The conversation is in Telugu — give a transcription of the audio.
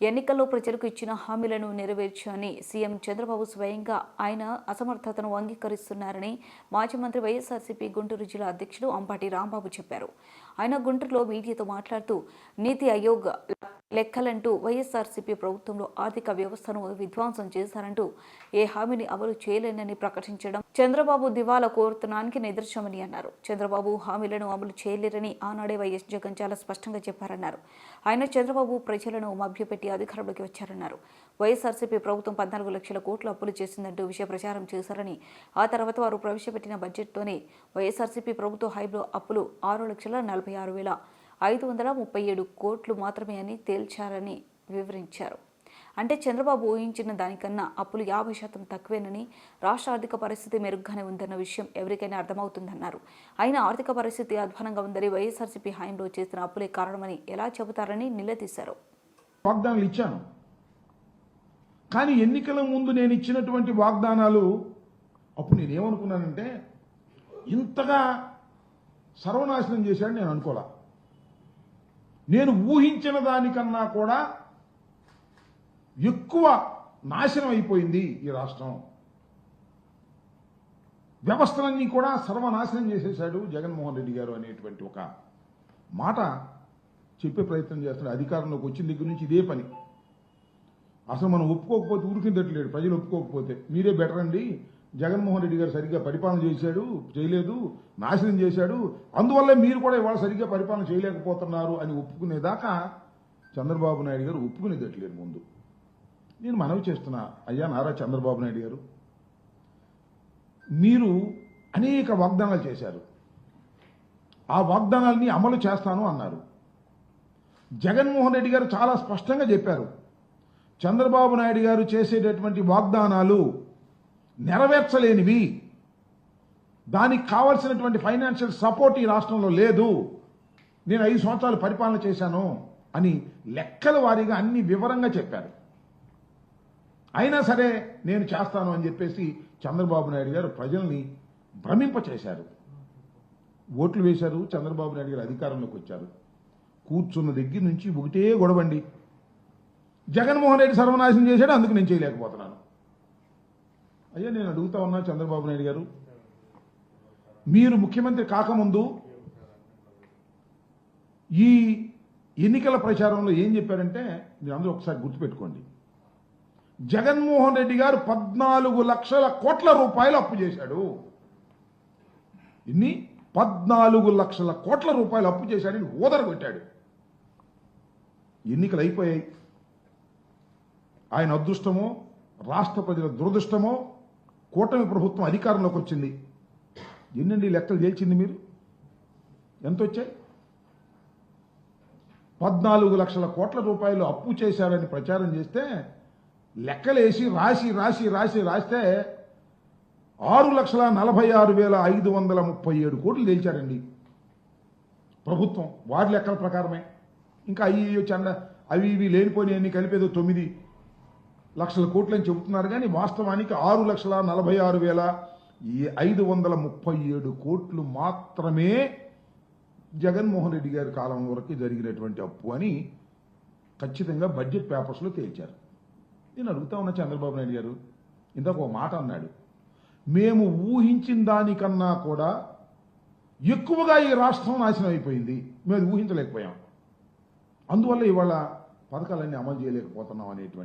ఎన్నికల్లో ప్రజలకు ఇచ్చిన హామీలను నెరవేర్చని సీఎం చంద్రబాబు స్వయంగా ఆయన అసమర్థతను అంగీకరిస్తున్నారని మాజీ మంత్రి వైఎస్ఆర్సీపీ గుంటూరు జిల్లా అధ్యక్షుడు అంపాటి రాంబాబు చెప్పారు. ఆయన గుంటూరులో మీడియాతో మాట్లాడుతూ నీతి ఆయోగ్ లెక్కలంటూ వైఎస్ఆర్సీపీ ప్రభుత్వంలో ఆర్థిక వ్యవస్థను విధ్వంసం చేశారంటూ ఏ హామీని అమలు చేయలేనని ప్రకటించడం చంద్రబాబు దివాలా కోరుతున్నానికి నిదర్శనమని అన్నారు. చంద్రబాబు హామీలను అమలు చేయలేరని ఆనాడే వైఎస్ జగన్ చాలా స్పష్టంగా చెప్పారన్నారు. ఆయన చంద్రబాబు ప్రజలను మభ్యపెట్టి అధికారంలోకి వచ్చారన్నారు. వైఎస్ఆర్సీపీ ప్రభుత్వం పద్నాలుగు లక్షల కోట్లు అప్పులు చేసిందంటూ విషయ ప్రచారం చేశారని ఆ తర్వాత వారు ప్రవేశపెట్టిన బడ్జెట్తోనే వైఎస్ఆర్సీపీ ప్రభుత్వ హైబ్రో అప్పులు ఆరు లక్షల నలభై ఆరు వేల ఐదు వందల ముప్పై ఏడు కోట్లు మాత్రమే అని తేల్చారని వివరించారు. అంటే చంద్రబాబు ఊహించిన దానికన్నా అప్పులు యాభై శాతం తక్కువేనని రాష్ట్ర ఆర్థిక పరిస్థితి మెరుగ్గానే ఉందన్న విషయం ఎవరికైనా అర్థమవుతుందన్నారు. అయినా ఆర్థిక పరిస్థితి అధ్వానంగా ఉందని వైఎస్ఆర్సీపీ హయాంలో చేసిన అప్పులే కారణమని ఎలా చెబుతారని నిలదీశారు. వాగ్దానాలు ఇచ్చాను. కానీ ఎన్నికల ముందు నేను ఇచ్చినటువంటి వాగ్దానాలు అప్పుడు నేను ఏమనుకున్నానంటే ఇంతగా సర్వనాశనం చేశాడు నేను అనుకోలే. నేను ఊహించిన దానికన్నా కూడా ఎక్కువ నాశనం అయిపోయింది ఈ రాష్ట్రం. వ్యవస్థలన్నీ కూడా సర్వనాశనం చేసేశాడు జగన్మోహన్ రెడ్డి గారు అనేటువంటి ఒక మాట చెప్పే ప్రయత్నం చేస్తున్నాడు. అధికారంలోకి వచ్చిన దగ్గర నుంచి ఇదే పని. అసలు మనం ఒప్పుకోకపోతే ఊరికిందట్లేడు ప్రజలు ఒప్పుకోకపోతే మీరే బెటర్ అండి. జగన్మోహన్ రెడ్డి గారు సరిగ్గా పరిపాలన చేశాడు చేయలేదు నాశనం చేశాడు. అందువల్ల మీరు కూడా ఇవాళ సరిగ్గా పరిపాలన చేయలేకపోతున్నారు అని ఒప్పుకునేదాకా చంద్రబాబు నాయుడు గారు ఒప్పుకునేదట్లేరు ముందు. నేను మనవి చేస్తున్నా అయ్యా నారా చంద్రబాబు నాయుడు గారు. మీరు అనేక వాగ్దానాలు చేశారు. ఆ వాగ్దానాలని అమలు చేస్తాను అన్నారు. జగన్మోహన్ రెడ్డి గారు చాలా స్పష్టంగా చెప్పారు. చంద్రబాబు నాయుడు గారు చేసేటటువంటి వాగ్దానాలు నెరవేర్చలేనివి. దానికి కావలసినటువంటి ఫైనాన్షియల్ సపోర్ట్ ఈ రాష్ట్రంలో లేదు. నేను ఐదు సంవత్సరాలు పరిపాలన చేశాను అని లెక్కల వారీగా అన్ని వివరంగా చెప్పారు. అయినా సరే నేను చేస్తాను అని చెప్పేసి చంద్రబాబు నాయుడు గారు ప్రజల్ని భ్రమింపచేశారు. ఓట్లు వేశారు చంద్రబాబు నాయుడు గారు అధికారంలోకి వచ్చారు. కూర్చున్న దగ్గర నుంచి ఒకటే గొడవండి. జగన్మోహన్ రెడ్డి సర్వనాశనం చేశాడు అందుకు నేను చేయలేకపోతున్నాను. అయ్యా నేను అడుగుతా ఉన్నా చంద్రబాబు నాయుడు గారు. మీరు ముఖ్యమంత్రి కాకముందు ఈ ఎన్నికల ప్రచారంలో ఏం చెప్పారంటే మీరు అందరూ ఒకసారి గుర్తుపెట్టుకోండి. జగన్మోహన్ రెడ్డి గారు పద్నాలుగు లక్షల కోట్ల రూపాయలు అప్పు చేశాడు. ఇన్ని పద్నాలుగు లక్షల కోట్ల రూపాయలు అప్పు చేశాడని ఓదర కొట్టాడు ఎన్నికలు అయిపోయాయి. ఆయన అదృష్టమో రాష్ట్ర ప్రజల దురదృష్టమో కూటమి ప్రభుత్వం అధికారంలోకి వచ్చింది. ఎన్నండి లెక్కలు తేల్చింది మీరు? ఎంత వచ్చాయి పద్నాలుగు లక్షల కోట్ల రూపాయలు అప్పు చేశారని ప్రచారం చేస్తే లెక్కలేసి రాసి రాసి రాసి రాస్తే ఆరు లక్షల నలభై ఆరు వేల ఐదు వందల ముప్పై ఏడు కోట్లు తేల్చారండి ప్రభుత్వం. వారి లెక్కల ప్రకారమే. ఇంకా అవి ఇవి అవి ఇవి లేనిపోయి అన్ని కలిపేదో తొమ్మిది లక్షల కోట్లని చెబుతున్నారు. కానీ వాస్తవానికి ఆరు లక్షల నలభై ఆరు వేల ఈ ఐదు వందల ముప్పై ఏడు కోట్లు మాత్రమే జగన్మోహన్ రెడ్డి గారి కాలం వరకు జరిగినటువంటి అప్పు అని ఖచ్చితంగా బడ్జెట్ పేపర్స్లో తేల్చారు. నేను అడుగుతా ఉన్నా చంద్రబాబు నాయుడు గారు. ఇందాక ఒక మాట అన్నాడు. మేము ఊహించిన దానికన్నా కూడా ఎక్కువగా ఈ రాష్ట్రం నాశనం అయిపోయింది. మేము ఊహించలేకపోయాం. అందువల్ల ఇవాళ పథకాలన్నీ అమలు చేయలేకపోతున్నాం అనేటువంటి